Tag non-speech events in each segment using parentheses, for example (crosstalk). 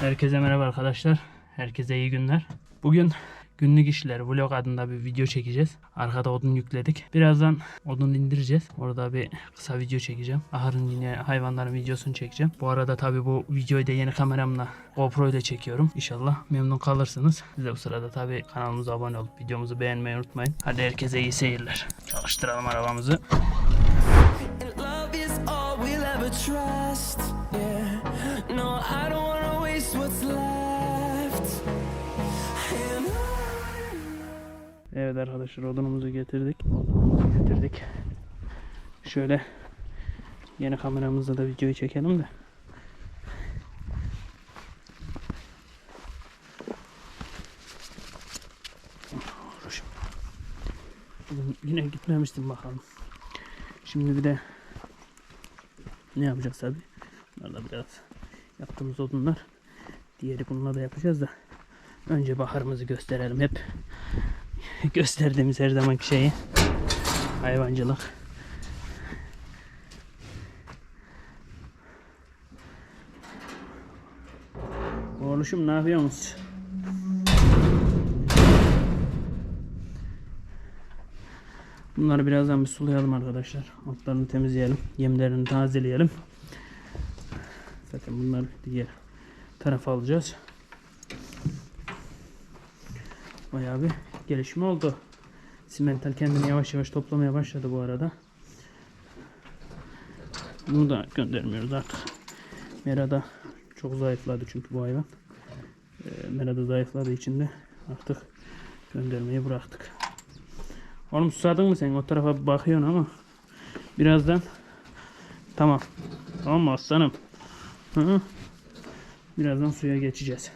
Herkese merhaba arkadaşlar. Herkese iyi günler. Bugün günlük işler vlog adında bir video çekeceğiz. Arkada odun yükledik. Birazdan odun indireceğiz. Orada bir kısa video çekeceğim. Ahırın yine hayvanların videosunu çekeceğim. Bu arada tabi bu videoyu da yeni kameramla GoPro ile çekiyorum. İnşallah memnun kalırsınız. Siz de bu sırada tabi kanalımıza abone olup videomuzu beğenmeyi unutmayın. Hadi herkese iyi seyirler. Çalıştıralım arabamızı. Evet arkadaşlar odunumuzu getirdik. Getirdik. Şöyle yeni kameramızla da videoyu çekelim de. Yine gitmemiştim bakalım. Şimdi bir de ne yapacağız tabi? Bunlar da biraz yaptığımız odunlar. Diğeri bununla da yapacağız da. Önce baharımızı gösterelim hep (laughs) gösterdiğimiz her zamanki şeyi hayvancılık Oğluşum ne yapıyorsunuz? Bunları birazdan bir sulayalım arkadaşlar. Altlarını temizleyelim. Yemlerini tazeleyelim. Zaten bunları diğer tarafa alacağız. Bayağı bir gelişme oldu. Simental kendini yavaş yavaş toplamaya başladı bu arada. Bunu da göndermiyoruz artık. Merada çok zayıfladı çünkü bu hayvan. Ee, Merada zayıfladığı için de artık göndermeyi bıraktık. Oğlum susadın mı sen? O tarafa bakıyorsun ama birazdan tamam. Tamam mı aslanım? Hı -hı. Birazdan suya geçeceğiz.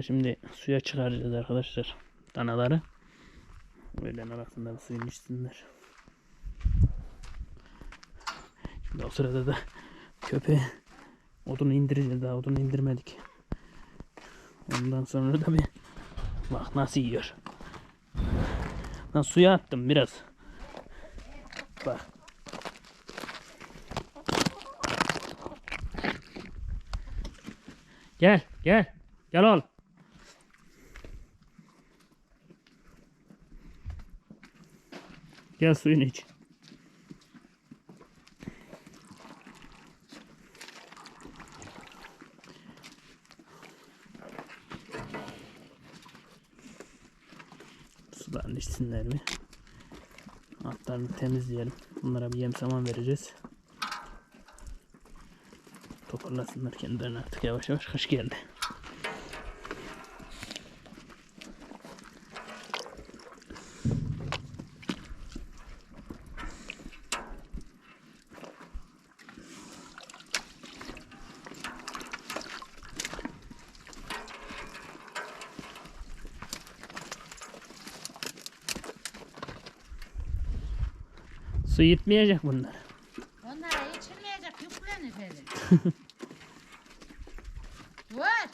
Hayvanları şimdi suya çıkaracağız arkadaşlar. Danaları. Öğlen arasında suyun içsinler. Şimdi o sırada da köpeğe odunu indireceğiz. Daha odunu indirmedik. Ondan sonra da bir bak nasıl yiyor. Lan suya attım biraz. Bak. Gel, gel. Gel oğlum. Gel suyunu iç. Sularını içsinler mi? Altlarını temizleyelim. Bunlara bir yem saman vereceğiz. Toparlasınlar kendilerini artık yavaş yavaş. Kış geldi. Su yitmeyecek bunlar. Onlara içilmeyecek yüklenir hele. (laughs) Dur.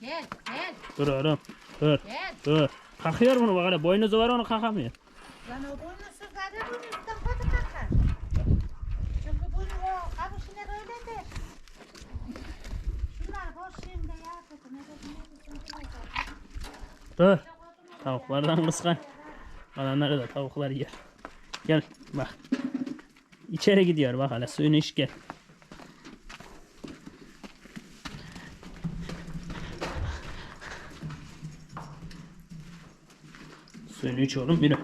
Gel gel Dur oğlum. Dur. gel. Dur. Kalkıyor bunu bak hele. Boynuzu var onu kalkamıyor. Lan o boynuzsuzları bunun üstten kötü kalkar. Çünkü bunu o kamışlar öyledir. Şunlar boş şimdi ya. ne. Dur. Tavuklardan kıskan. Kalanları da tavuklar yer. Gel bak. İçeri gidiyor bak hele suyunu iç gel. Suyunu iç oğlum yürü.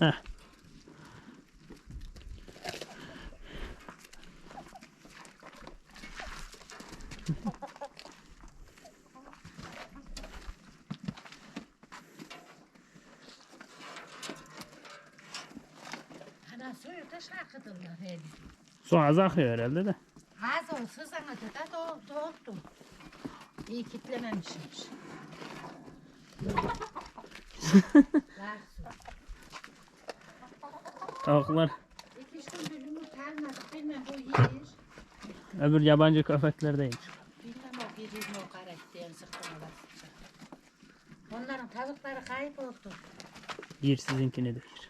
Heh. Su az akıyor herhalde de. Az olsa sana da doğ, doğdu. İyi kitlememişmiş. (laughs) Var su. Tavuklar İki üç gündür yumurta almadık. Bilmem bu yiyir. öbür yabancı köpekler değil. Bilmem o birir mi o karakterin sıktığına basacak. Onların tavukları kayboldu. Yer sizinkini de yer.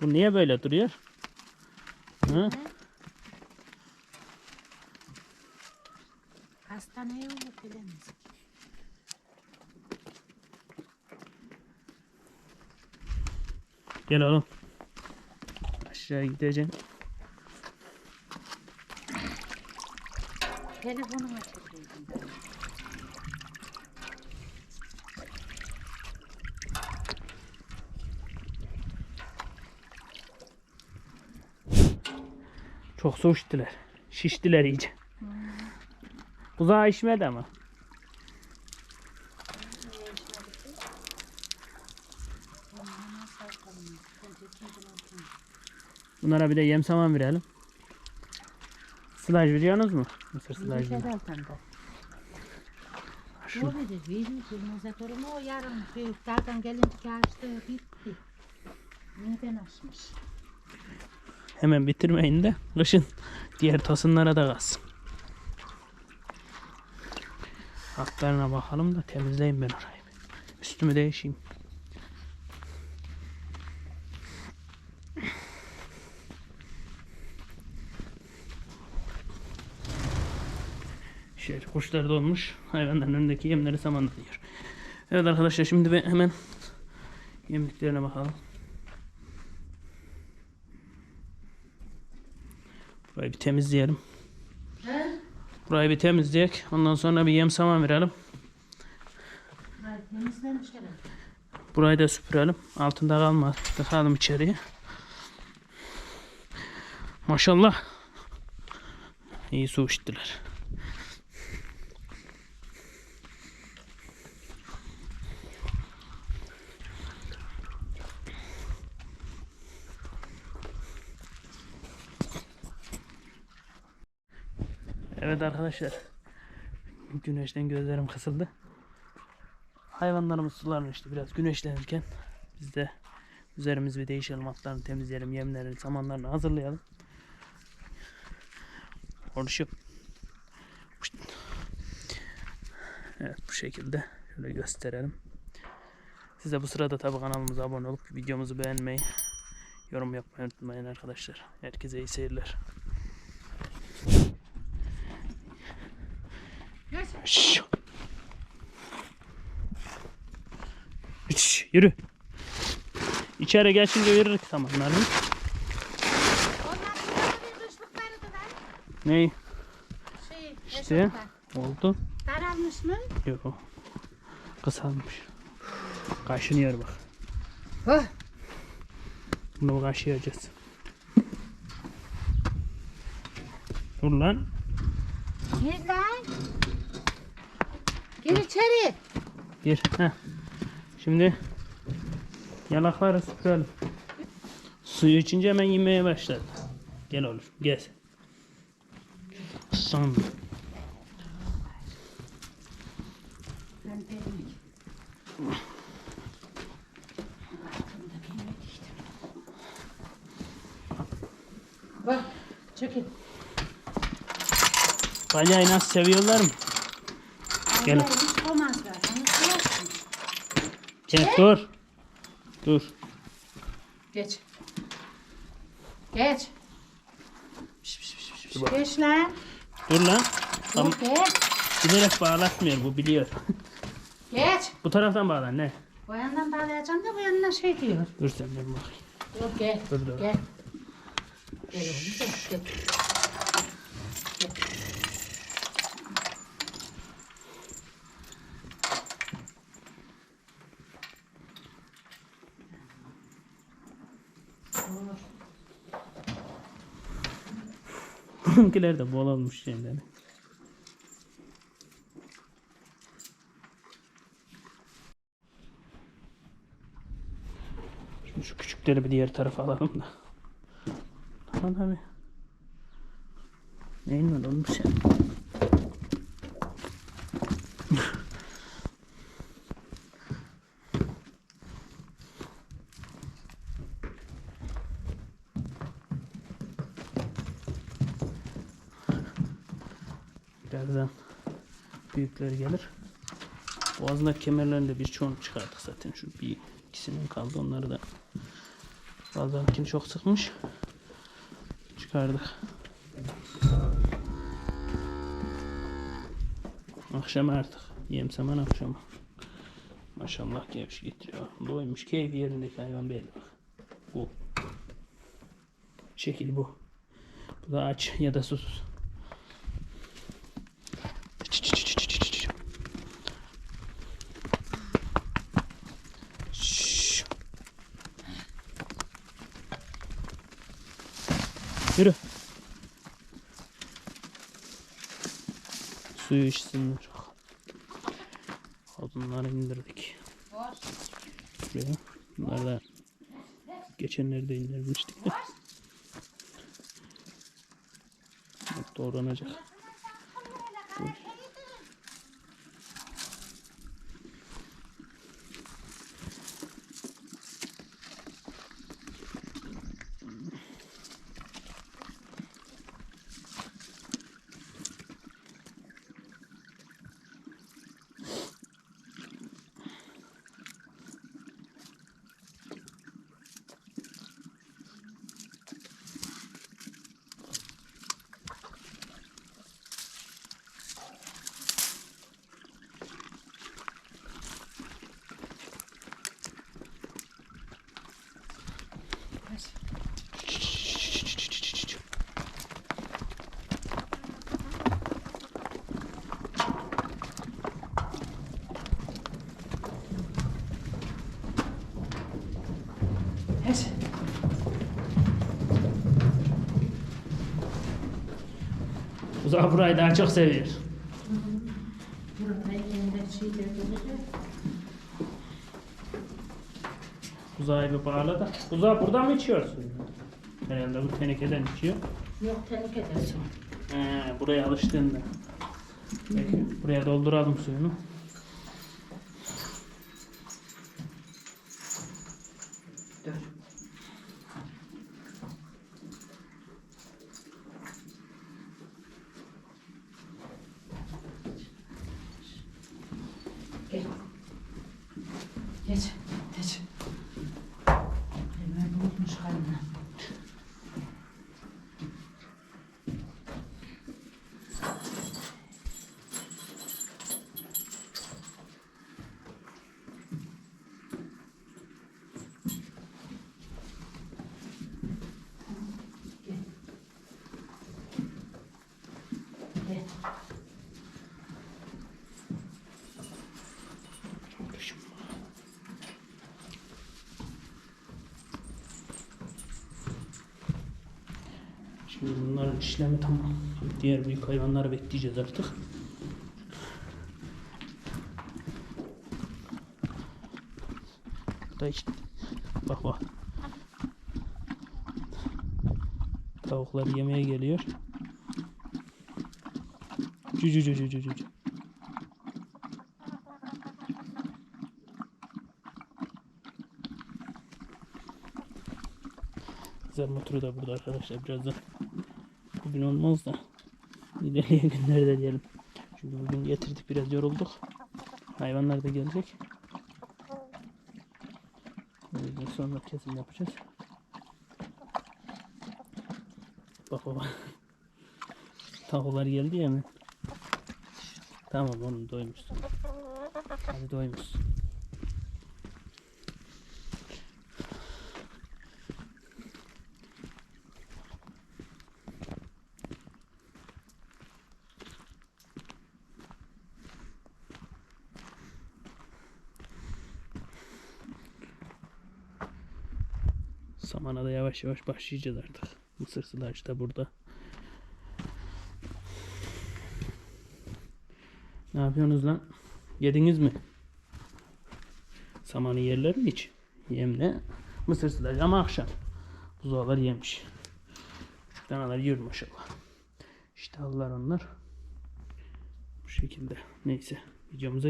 Bu niye böyle duruyor? Hı? Hastaneye onu bilemez. Gel oğlum. Aşağı gideceğim. Telefonuma çekildim. Çok içtiler. Şiştiler iyice. Buzağı içmedi ama. Bunlara bir de yem saman verelim. Sılaj veriyorsunuz mu? Mısır sılaj mı? Şunu. O yarın gelince açtı bitti. Neden açmış? Hemen bitirmeyin de kışın diğer tosunlara da kalsın. Altlarına bakalım da temizleyeyim ben orayı. Üstümü değişeyim. Şöyle kuşlar dolmuş. Hayvanların önündeki yemleri samanla yiyor. Evet arkadaşlar şimdi ben hemen yemliklerine bakalım. Burayı bir temizleyelim. Burayı bir temizleyek. Ondan sonra bir yem saman verelim. Ay temizlemiş. Burayı da süpürelim. Altında kalmaz. Tıkalım içeriye. Maşallah. İyi su içtiler. Evet arkadaşlar. Güneşten gözlerim kısıldı. Hayvanlarımız sularını işte biraz güneşlenirken biz de üzerimizi bir değişelim altlarını temizleyelim yemlerini samanlarını hazırlayalım. Konuşup. Evet bu şekilde şöyle gösterelim. Siz de bu sırada tabi kanalımıza abone olup videomuzu beğenmeyi, yorum yapmayı unutmayın arkadaşlar. Herkese iyi seyirler. Şşş. Şşş, yürü. İçeri geçince veririk samanlarını. Ney? Şey, İşte. eşofman. Oldu. Daralmış mı? Yok. Kısalmış. Kaşınıyor bak. Oh. Bunu kaşıyacağız. Dur lan. Gir lan. Gir içeri. Gir. Heh. Şimdi yalakları süpürelim. Suyu içince hemen yemeye başladı. Gel oğlum gel. Son. Bak, çekil. Balyayı nasıl seviyorlar mı? Gel. Onlar hiç koymazlar. Onu koyarsın. Gel dur. Dur. Geç. Geç. Dur bak. Geç lan. Dur lan. Tam Dur geç. bilerek bağlatmıyor bu biliyor. (laughs) Geç. bu taraftan bağlan ne? Bu yandan bağlayacağım da bu yandan şey diyor. Dur sen dur bakayım. Dur gel. Dur, dur. Gel. Gel oğlum gel. gel. Bununkiler de bol olmuş şeyleri. Şimdi şu küçükleri bir diğer tarafa alalım da. Tamam abi. Neyin var oğlum sen? Birazdan büyükleri gelir. Boğazında kemerlerini de birçoğunu çıkardık zaten. Şu bir ikisinin kaldı. Onları da bazılarınkini çok sıkmış. Çıkardık. Akşam artık. Yem saman akşam. Maşallah gevş getiriyor. Doymuş. Keyfi yerindeki hayvan belli bak. Bu. Şekil bu. Bu da aç ya da susuz. Yürü. Suyu içsinler. Odunları indirdik. Şuraya. Bunlar da geçenlerde indirmiştik de. Bak doğranacak. Uzak burayı daha çok seviyor. Uzağı bir bağla da. Uzağı buradan mı içiyorsun? Herhalde bu tenekeden içiyor. Yok tenekede su. He, buraya alıştığında. Peki, buraya dolduralım suyunu. Gel. Geç. Geç. Hemen bulmuş karnına. Gel. Şimdi bunların işlemi tamam. Diğer büyük hayvanları bekleyeceğiz artık. Da. Bak bak. Tavuklar yemeye geliyor. Cü cü cü cü cü cü. Güzel motoru da burada arkadaşlar birazdan. Bugün olmaz da ilerleyen günlerde diyelim. Çünkü bugün getirdik biraz yorulduk. Hayvanlar da gelecek. O yüzden sonra kesim yapacağız. Bak baba. Tavuklar geldi ya hemen. Tamam oğlum doymuşsun. Hadi doymuşsun. Samana da yavaş yavaş başlayacağız artık. Mısır sılacı da burada. Ne yapıyorsunuz lan? Yediniz mi? Samanı yerler mi hiç? Yemle. Mısır sılacı ama akşam. Buzağlar yemiş. Küçük danalar yiyor maşallah. İşte halılar onlar. Bu şekilde. Neyse. Videomuza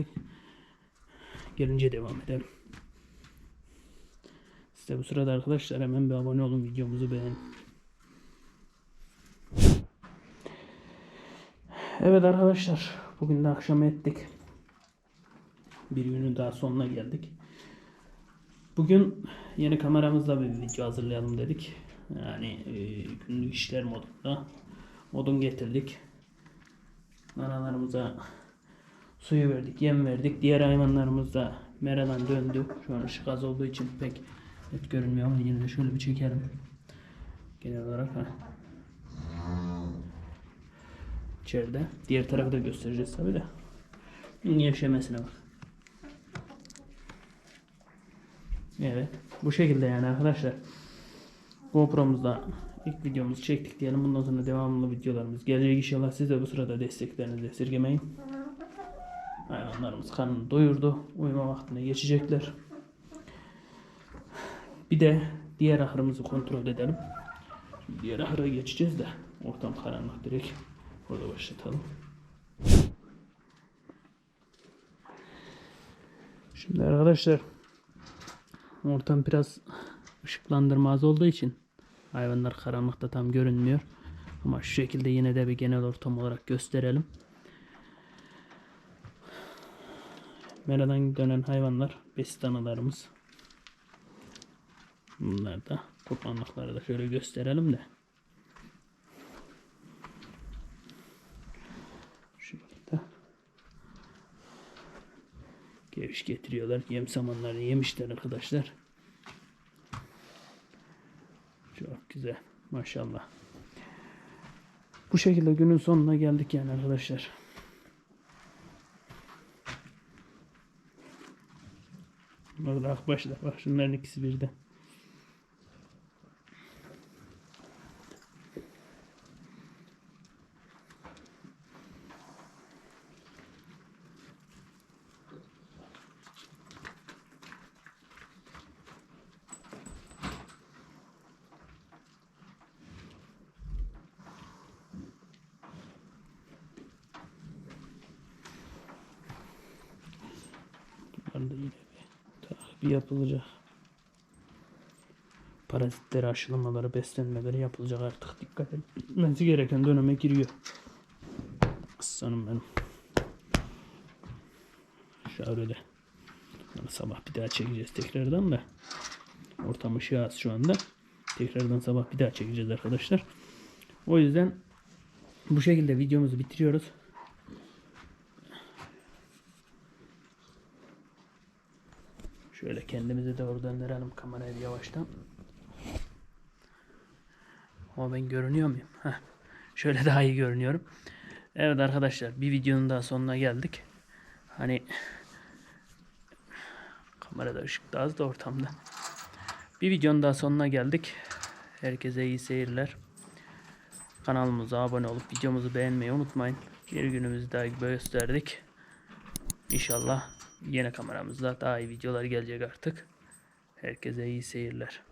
gelince devam edelim. Size bu sırada arkadaşlar hemen bir abone olun. Videomuzu beğenin. Evet arkadaşlar. Bugün de akşam ettik. Bir günün daha sonuna geldik. Bugün yeni kameramızla bir video hazırlayalım dedik. Yani e, günlük işler modunda. Odun getirdik. Analarımıza suyu verdik, yem verdik. Diğer hayvanlarımız da meradan döndü. Şu an ışık az olduğu için pek net görünmüyor ama yine de şöyle bir çekelim. Genel olarak ha. İçeride. Diğer tarafı da göstereceğiz tabi de. Gevşemesine bak. Evet. Bu şekilde yani arkadaşlar. GoPro'muzda ilk videomuzu çektik diyelim. Bundan sonra devamlı videolarımız gelecek inşallah. Siz de bu sırada desteklerinizi esirgemeyin. Hayvanlarımız karnını doyurdu. Uyuma vaktine geçecekler. Bir de diğer ahırımızı kontrol edelim. Şimdi diğer ahıra geçeceğiz de ortam karanlık direkt. Orada başlatalım. Şimdi arkadaşlar ortam biraz ışıklandırma az olduğu için hayvanlar karanlıkta tam görünmüyor. Ama şu şekilde yine de bir genel ortam olarak gösterelim. Meradan dönen hayvanlar besit analarımız. Bunlar da kurbanlıkları da şöyle gösterelim de. Şurada. Geviş getiriyorlar. Yem samanlarını yemişler arkadaşlar. Çok güzel. Maşallah. Bu şekilde günün sonuna geldik yani arkadaşlar. Orada akbaşlar. Bak şunların ikisi birden. Bunların da yine bir takibi yapılacak. Parazitleri aşılamaları, beslenmeleri yapılacak artık. Dikkat etmesi gereken döneme giriyor. Aslanım benim. Şöyle Bunu sabah bir daha çekeceğiz tekrardan da. Ortam ışığı az şu anda. Tekrardan sabah bir daha çekeceğiz arkadaşlar. O yüzden bu şekilde videomuzu bitiriyoruz. Şöyle kendimize doğru döndürelim kamerayı yavaştan. Ama ben görünüyor muyum? Heh. Şöyle daha iyi görünüyorum. Evet arkadaşlar bir videonun daha sonuna geldik. Hani kamerada ışık da az da ortamda. Bir videonun daha sonuna geldik. Herkese iyi seyirler. Kanalımıza abone olup videomuzu beğenmeyi unutmayın. Bir günümüzü daha gösterdik. İnşallah yine kameramızla daha iyi videolar gelecek artık. Herkese iyi seyirler.